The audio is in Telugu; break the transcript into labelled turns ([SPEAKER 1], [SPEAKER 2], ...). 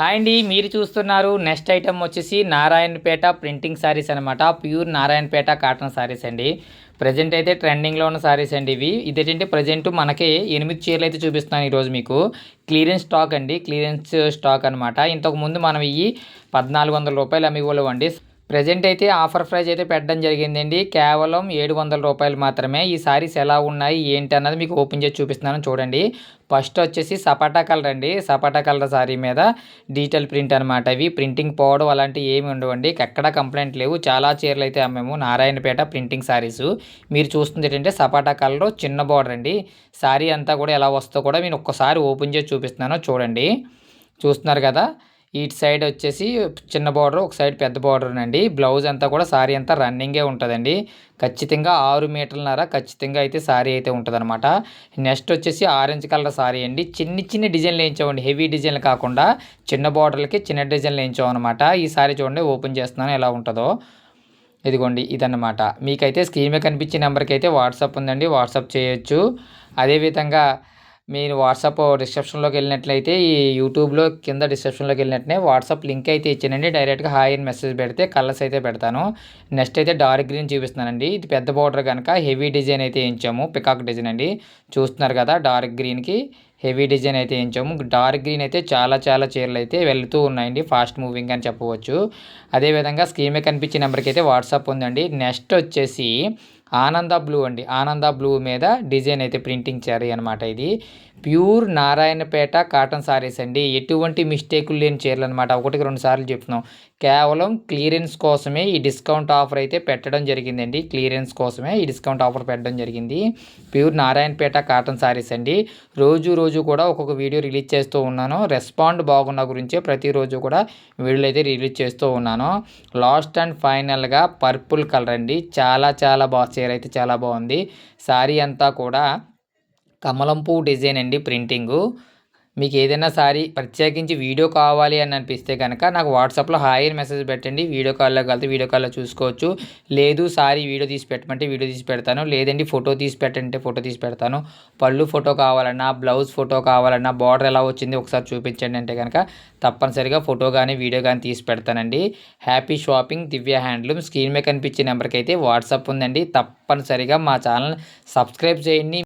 [SPEAKER 1] హాయ్ అండి మీరు చూస్తున్నారు నెక్స్ట్ ఐటమ్ వచ్చేసి నారాయణపేట ప్రింటింగ్ శారీస్ అనమాట ప్యూర్ నారాయణపేట కాటన్ శారీస్ అండి. ప్రజెంట్ అయితే ట్రెండింగ్లో ఉన్న శారీస్ అండి ఇవి. ఇదేంటంటే ప్రజెంట్ మనకి ఎనిమిది చీరలు అయితే చూపిస్తున్నాను ఈరోజు మీకు. క్లియరెన్స్ స్టాక్ అండి. క్లియరెన్స్ స్టాక్ అనమాట ఇంతకుముందు మనం ఇవి పద్నాలుగు వందల రూపాయలు అమ్మివ్వలేవండి ప్రజెంట్ అయితే ఆఫర్ ప్రైజ్ అయితే పెట్టడం జరిగిందండి. కేవలం ఏడు వందల రూపాయలు మాత్రమే. ఈ సారీస్ ఎలా ఉన్నాయి ఏంటి అన్నది మీకు ఓపెన్ చేసి చూపిస్తున్నాను. చూడండి. ఫస్ట్ వచ్చేసి సపాటా కలర్ అండి. సపాటా కలర్ సారీ మీద డిజిటల్ ప్రింట్ అనమాట ఇవి. ప్రింటింగ్ పోవడం అలాంటివి ఏమి ఉండవండి ఎక్కడ కంప్లైంట్ లేవు. చాలా చీరలు అయితే అమ్మాము. నారాయణపేట ప్రింటింగ్ సారీస్. మీరు చూస్తుంది ఏంటంటే సపాటా కలర్ చిన్న బార్డర్ అండి. సారీ అంతా కూడా ఎలా వస్తుందో కూడా నేను ఒక్కసారి ఓపెన్ చేసి చూపిస్తున్నాను. చూడండి. చూస్తున్నారు కదా. ఇటు సైడ్ వచ్చేసి చిన్న బార్డర్ ఒక సైడ్ పెద్ద బార్డర్ అండి బ్లౌజ్ అంతా కూడా సారీ అంతా రన్నింగే ఉంటుందండి. ఖచ్చితంగా ఆరు మీటర్లన్నర ఖచ్చితంగా అయితే సారీ అయితే ఉంటుందన్నమాట. నెక్స్ట్ వచ్చేసి ఆరెంజ్ కలర్ సారీ అండి. చిన్ని చిన్ని డిజైన్లు వేయించామండి. హెవీ డిజైన్లు కాకుండా చిన్న బార్డర్లకి చిన్న డిజైన్లు వేయించామన్నమాట. ఈ సారీ చూడండి ఓపెన్ చేస్తున్నాను ఎలా ఉంటుందో. ఇదిగోండి ఇదన్నమాట. మీకైతే స్క్రీన్ మీద కనిపించే నెంబర్కి అయితే వాట్సాప్ ఉందండి. వాట్సాప్ చేయొచ్చు. అదేవిధంగా మీరు వాట్సాప్ డిస్క్రిప్షన్లోకి వెళ్ళినట్లయితే ఈ యూట్యూబ్లో కింద డిస్క్రిప్షన్లోకి వెళ్ళినట్టే వాట్సాప్ లింక్ అయితే ఇచ్చానండి. డైరెక్ట్గా హాయ్ అని మెసేజ్ పెడితే కలర్స్ అయితే పెడతాను. నెక్స్ట్ అయితే డార్క్ గ్రీన్ చూపిస్తున్నానండి. ఇది పెద్ద బోర్డర్ కనుక హెవీ డిజైన్ అయితే వేయించాము. పికాక్ డిజైన్ అండి. చూస్తున్నారు కదా డార్క్ గ్రీన్కి హెవీ డిజైన్ అయితే వేయించాము. డార్క్ గ్రీన్ అయితే చాలా చాలా చీరలు అయితే వెళ్తూ ఉన్నాయండి. ఫాస్ట్ మూవింగ్ అని చెప్పవచ్చు. అదేవిధంగా స్కీమే కనిపించే నెంబర్కి అయితే వాట్సాప్ ఉందండి. నెక్స్ట్ వచ్చేసి ఆనంద బ్లూ అండి. ఆనంద బ్లూ మీద డిజైన్ అయితే ప్రింటింగ్ చేయాలి అనమాట ఇది. ప్యూర్ నారాయణపేట కాటన్ సారీస్ అండి. ఎటువంటి మిస్టేకులు లేని చీరలు అనమాట ఒకటికి రెండు సార్లు చెప్తున్నాం. కేవలం క్లియరెన్స్ కోసమే ఈ డిస్కౌంట్ ఆఫర్ అయితే పెట్టడం జరిగిందండి. క్లియరెన్స్ కోసమే ఈ డిస్కౌంట్ ఆఫర్ పెట్టడం జరిగింది. ప్యూర్ నారాయణపేట కాటన్ సారీస్ అండి. రోజు రోజు కూడా ఒక్కొక్క వీడియో రిలీజ్ చేస్తూ ఉన్నాను. రెస్పాండ్ బాగున్న గురించే ప్రతిరోజు కూడా వీడియోలు అయితే రిలీజ్ చేస్తూ ఉన్నాను. లాస్ట్ అండ్ ఫైనల్గా పర్పుల్ కలర్ అండి. చాలా చాలా బాగా చీర అయితే చాలా బాగుంది. శారీ అంతా కూడా కమలం పువ్వు డిజైన్ అండి ప్రింటింగు. మీకు ఏదైనా సారీ ప్రత్యేకించి వీడియో కావాలి అని అనిపిస్తే కనుక నాకు వాట్సాప్లో హాయ్ అని మెసేజ్ పెట్టండి. వీడియో కాల్లో కలిపి వీడియో కాల్లో చూసుకోవచ్చు. లేదు సారీ వీడియో తీసి పెట్టమంటే వీడియో తీసి పెడతాను. లేదండి ఫోటో తీసి పెట్టంటే ఫోటో తీసి పెడతాను. పళ్ళు ఫోటో కావాలన్నా బ్లౌజ్ ఫోటో కావాలన్నా బార్డర్ ఎలా వచ్చింది ఒకసారి చూపించండి అంటే కనుక తప్పనిసరిగా ఫోటో కానీ వీడియో కానీ తీసి పెడతానండి. Happy shopping Divya handloom. Screen మీద కనిపించే నెంబర్కి అయితే వాట్సాప్ ఉందండి. తప్పనిసరిగా మా ఛానల్ సబ్స్క్రైబ్ చేయండి.